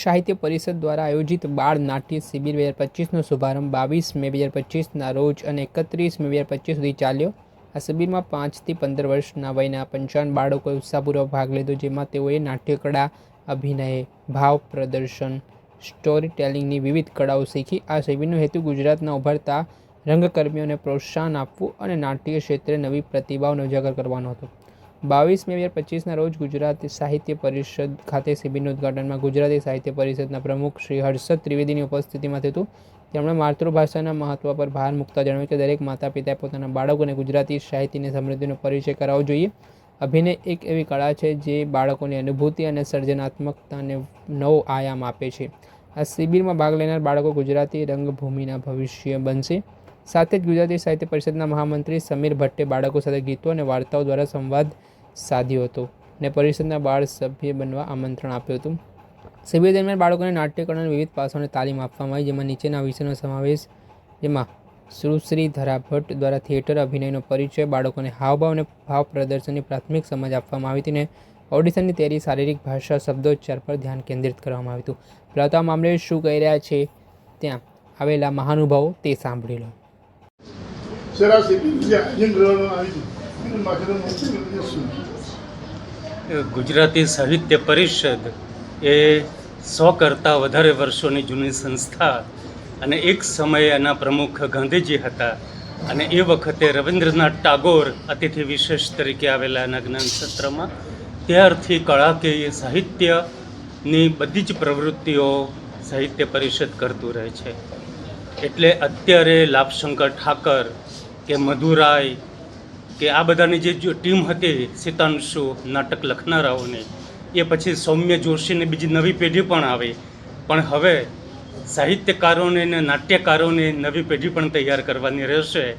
સાહિત્ય પરિષદ દ્વારા આયોજિત બાળ નાટ્ય શિબિર બે હજાર પચીસનો શુભારંભ બાવીસ મે બે હજાર પચીસના રોજ અને એકત્રીસ મે બે હજાર પચીસ સુધી ચાલ્યો. આ શિબિરમાં પાંચથી પંદર વર્ષના વયના પંચાવન બાળકોએ ઉત્સાહપૂર્વક ભાગ લીધો, જેમાં તેઓએ નાટ્યકળા, અભિનય, ભાવ પ્રદર્શન સ્ટોરી ટેલિંગની વિવિધ કળાઓ શીખી. આ શિબિરનો હેતુ ગુજરાતના ઉભરતા રંગકર્મીઓને પ્રોત્સાહન આપવું અને નાટ્ય ક્ષેત્રે નવી પ્રતિભાઓનો ઉજાગર કરવાનો હતો. બાવીસ મે બે હજાર પચીસના રોજ ગુજરાત સાહિત્ય પરિષદ ખાતે શિબિરનું ઉદ્ઘાટનમાં ગુજરાતી સાહિત્ય પરિષદના પ્રમુખ શ્રી હર્ષદ ત્રિવેદીની ઉપસ્થિતિમાં થયું તેમણે માતૃભાષાના મહત્વ પર ભાર મૂકતા જણાવ્યું કે દરેક માતા પિતાએ પોતાના બાળકોને ગુજરાતી સાહિત્યની સમૃદ્ધિનો પરિચય કરાવવો જોઈએ. અભિનય એક એવી કળા છે જે બાળકોની અનુભૂતિ અને સર્જનાત્મકતાને નવો આયામ આપે છે. આ શિબિરમાં ભાગ લેનાર બાળકો ગુજરાતી રંગભૂમિના ભવિષ્ય બનશે. સાથે જ ગુજરાતી સાહિત્ય પરિષદના મહામંત્રી સમીર ભટ્ટે બાળકો સાથે ગીતો અને વાર્તાઓ દ્વારા સંવાદ સાધ્યો હતો ને પરિષદના બાળ સભ્ય બનવા આમંત્રણ આપ્યું હતું શિબિર દરમિયાન બાળકોને નાટ્યકળાના વિવિધ પાસાઓને તાલીમ આપવામાં આવી જેમાં નીચેના વિષયનો સમાવેશ જેમાં સુશ્રી ધરા ભટ્ટ દ્વારા થિયેટર અભિનયનો પરિચય બાળકોને હાવભાવ અને ભાવ પ્રદર્શનની પ્રાથમિક સમજ આપવામાં આવી હતી અને ઓડિશનની તૈયારી શારીરિક ભાષા શબ્દોચ્ચાર પર ધ્યાન કેન્દ્રિત કરવામાં આવ્યું હતું પહેલાં મામલે શું કહી રહ્યા છે ત્યાં આવેલા મહાનુભાવો તે સાંભળી લો સર આ શિબિર જે આયોજન કરવામાં આવ્યું એનું માટેનું મુખ્ય ઉદ્દેશ શું છે ગુજરાતી સાહિત્ય પરિષદ એ સો કરતાં વધારે વર્ષોની જૂની સંસ્થા અને એક સમયે એના પ્રમુખ ગાંધીજી હતા. અને એ વખતે રવિન્દ્રનાથ ટાગોર અતિથિ વિશેષ તરીકે આવેલા એના જ્ઞાન સત્રમાં ત્યારથી કળાકીય સાહિત્યની બધી જ પ્રવૃત્તિઓ સાહિત્ય પરિષદ કરતું રહે છે. એટલે અત્યારે લાભશંકર ઠાકર કે મધુરાય કે આ બધાની જે ટીમ હતી સીતાંશુ નાટક લખનારાઓની, એ પછી સૌમ્ય જોશીને બીજી નવી પેઢી પણ આવી. પણ હવે સાહિત્યકારોને ને નાટ્યકારોને નવી પેઢી પણ તૈયાર કરવાની રહેશે.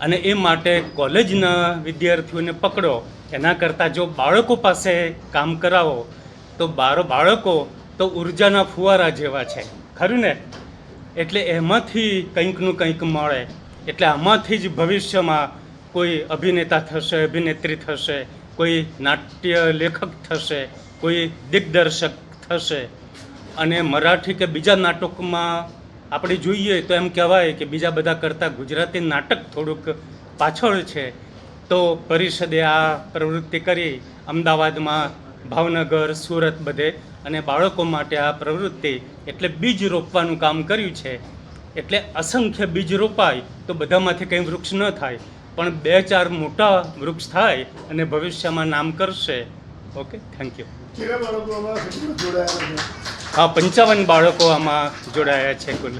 અને એ માટે કોલેજના વિદ્યાર્થીઓને પકડો. એના કરતાં જો બાળકો પાસે કામ કરાવો, તો બારો બાળકો તો ઉર્જાના ફુવારા જેવા છે. ખરું ને? એટલે એમાંથી કંઈકનું કંઈક મળે. એટલે આમાંથી જ ભવિષ્યમાં કોઈ અભિનેતા થશે, અભિનેત્રી થશે, કોઈ નાટ્ય લેખક થશે, કોઈ દિગ્દર્શક થશે. અને મરાઠી કે બીજા નાટકમાં આપણે જોઈએ તો એમ કહેવાય કે બીજા બધા કરતાં ગુજરાતી નાટક થોડુંક પાછળ છે. તો પરિષદે આ પ્રવૃત્તિ કરી. અમદાવાદમાં ભાવનગર, સુરત બધે અને બાળકો માટે આ પ્રવૃત્તિ એટલે બીજ રોપવાનું કામ કર્યું છે. એટલે અસંખ્ય બીજ રોપાય તો બધામાંથી કંઈ વૃક્ષ ન થાય. પણ બે ચાર મોટા વૃક્ષ થાય અને ભવિષ્યમાં નામ કરશે. ઓકે થેન્ક યુ હા પંચાવન બાળકો આમાં જોડાયા છે કુલ.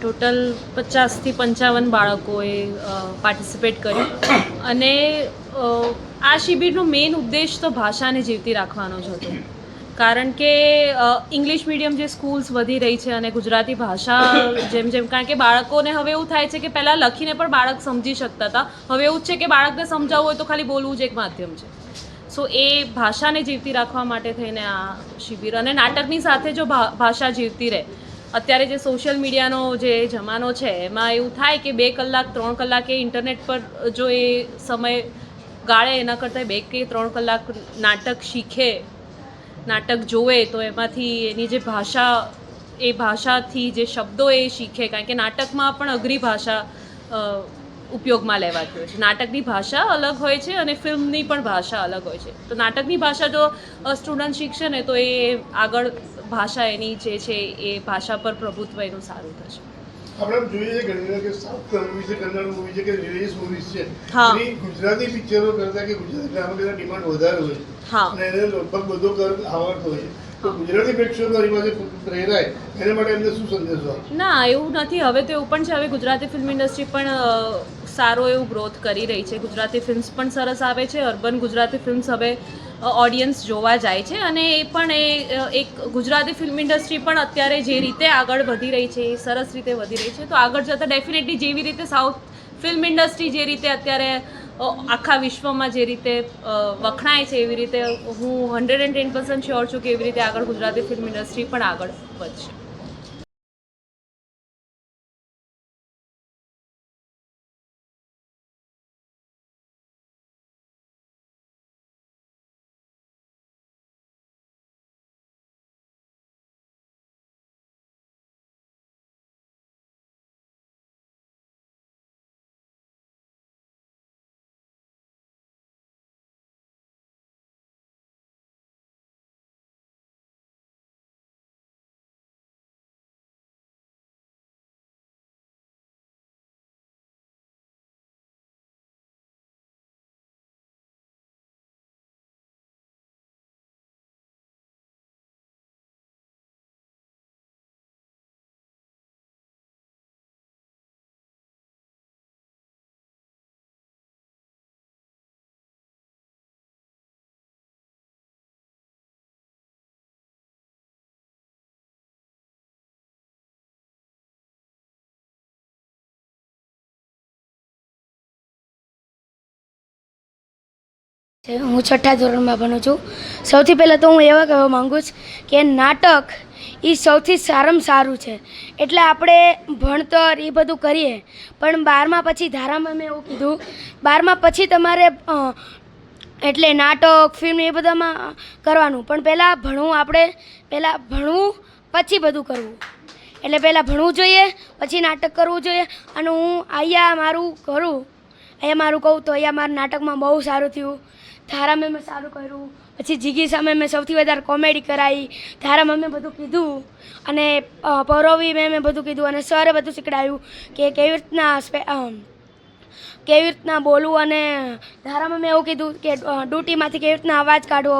ટોટલ પચાસથી પંચાવન બાળકોએ પાર્ટિસિપેટ કર્યું. અને આ શિબિરનો મેઇન ઉદ્દેશ તો ભાષાને જીવતી રાખવાનો જ હતો. કારણ કે ઇંગ્લિશ મીડિયમ જે સ્કૂલ્સ વધી રહી છે અને ગુજરાતી ભાષા જેમ જેમ, કારણ કે બાળકોને હવે એવું થાય છે કે પહેલાં લખીને પણ બાળક સમજી શકતા હતા. હવે એવું જ છે કે બાળકને સમજાવવું હોય તો ખાલી બોલવું જ એક માધ્યમ છે. સો એ ભાષાને જીવતી રાખવા માટે થઈને આ શિબિર અને નાટકની સાથે જો ભાષા જીવતી રહે. અત્યારે જે સોશિયલ મીડિયાનો જે જમાનો છે, એમાં એવું થાય કે બે કલાક, ત્રણ કલાકે ઇન્ટરનેટ પર જો એ સમય ગાળે, એના કરતાં બે કે ત્રણ કલાક નાટક શીખે, નાટક જોવે, તો એમાંથી એની જે ભાષા, એ ભાષાથી જે શબ્દો એ શીખે, કારણ કે નાટકમાં પણ અઘરી ભાષા ઉપયોગમાં લેવાતી હોય છે. નાટકની ભાષા અલગ હોય છે અને ફિલ્મની પણ ભાષા અલગ હોય છે. તો નાટકની ભાષા જો સ્ટુડન્ટ શીખશે ને, તો એ આગળ ભાષા એની જે છે, એ ભાષા પર પ્રભુત્વ એનું સારું થશે. આપણે જોઈએ છે ઘણી કે સાઉથ મૂવી છે કન્નડ મૂવી છે કે રિલીઝ મૂવીઝ છે. એની ગુજરાતી પિક્ચરો કરતા કે ગુજરાતી ડ્રામા ડિમાન્ડ વધારે હોય. હા. અને એને લગભગ બધો કર આવડતો હોય. તો ગુજરાતી પ્રેક્ષકો મારી પાસે પ્રેરાય. એને માટે એમને શું સંદેશો ના એવું નથી. હવે તો એવું પણ છે. હવે ગુજરાતી ફિલ્મ ઇન્ડસ્ટ્રી પણ સારો એવું ગ્રોથ કરી રહી છે. ગુજરાતી ફિલ્મ્સ પણ સરસ આવે છે. અર્બન ગુજરાતી ફિલ્મ્સ હવે ઓડિયન્સ જોવા જાય છે અને એ પણ એ એક ગુજરાતી ફિલ્મ ઇન્ડસ્ટ્રી પણ અત્યારે જે રીતે આગળ વધી રહી છે, એ સરસ રીતે વધી રહી છે. તો આગળ જતાં ડેફિનેટલી જેવી રીતે સાઉથ ફિલ્મ ઇન્ડસ્ટ્રી જે રીતે અત્યારે આખા વિશ્વમાં જે રીતે વખણાય છે, એવી રીતે હું hundred and ten percent sure છું કે એવી રીતે આગળ ગુજરાતી ફિલ્મ ઇન્ડસ્ટ્રી પણ આગળ વધશે. હું છઠ્ઠા ધોરણમાં ભણું છું. સૌથી પહેલાં તો હું એવા કહેવા માગું છું કે નાટક એ સૌથી સારામાં સારું છે. એટલે આપણે ભણતર એ બધું કરીએ. પણ બારમા પછી ધારામાં મેં એવું કીધું, બારમા પછી તમારે એટલે નાટક ફિલ્મ એ બધામાં કરવાનું. પણ પહેલાં ભણવું આપણે, પહેલાં ભણવું, પછી બધું કરવું. એટલે પહેલાં ભણવું જોઈએ, પછી નાટક કરવું જોઈએ. અને હું અહીંયા મારું કરું, અહીંયા મારું કહું તો અહીંયા મારા નાટકમાં બહુ સારું થયું. ધારામાં મેં સારું કર્યું. પછી જીગી સામે મેં સૌથી વધારે કોમેડી કરાવી ધારામાં મેં બધું કીધું. અને પૌરવી મેં મેં બધું કીધું. અને સરે બધું શીખડાયું કે કેવી રીતના કેવી રીતના બોલવું અને ધારામાં મેં એવું કીધું કે ડ્યુટીમાંથી કેવી રીતના અવાજ કાઢવો.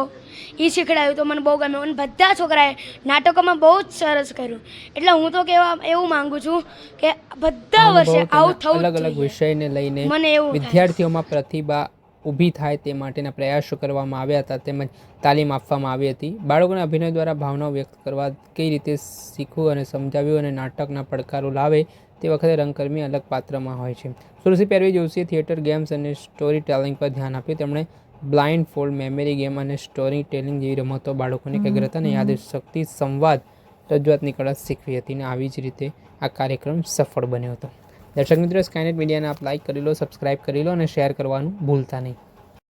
એ શીખડાયું તો મને બહુ ગમ્યું. અને બધા છોકરાએ નાટકોમાં બહુ જ સરસ કર્યું. એટલે હું તો કેવા એવું માંગુ છું કે બધા વર્ષે આવું થવું અલગ અલગ વિષયને લઈને મને એવું. વિદ્યાર્થીઓમાં પ્રતિભા ઊભી થાય તે માટેના પ્રયાસો કરવામાં આવ્યા હતા તેમજ તાલીમ આપવામાં આવી હતી. બાળકોને અભિનય દ્વારા ભાવનાઓ વ્યક્ત કરવા કઈ રીતે શીખવું અને સમજાવ્યું અને નાટકના પડકારો લાવે તે વખતે રંગકર્મી અલગ પાત્રમાં હોય છે. સુરસી પેરવી જોશીએ થિયેટર ગેમ્સ અને સ્ટોરી ટેલિંગ પર ધ્યાન આપ્યું. તેમણે બ્લાઇન્ડ ફોલ્ડ મેમરી ગેમ અને સ્ટોરી ટેલિંગ જેવી રમતો બાળકોની એકાગ્રતા અને યાદશક્તિ સંવાદ રજૂઆતની કળા શીખવી હતી અને આવી જ રીતે આ કાર્યક્રમ સફળ બન્યો હતો. દર્શક મિત્રો સ્કાયનેટ મીડિયાને આપ લાઇક કરી લો સબસ્ક્રાઇબ કરી લો અને શેર કરવાનું ભૂલતા નહીં.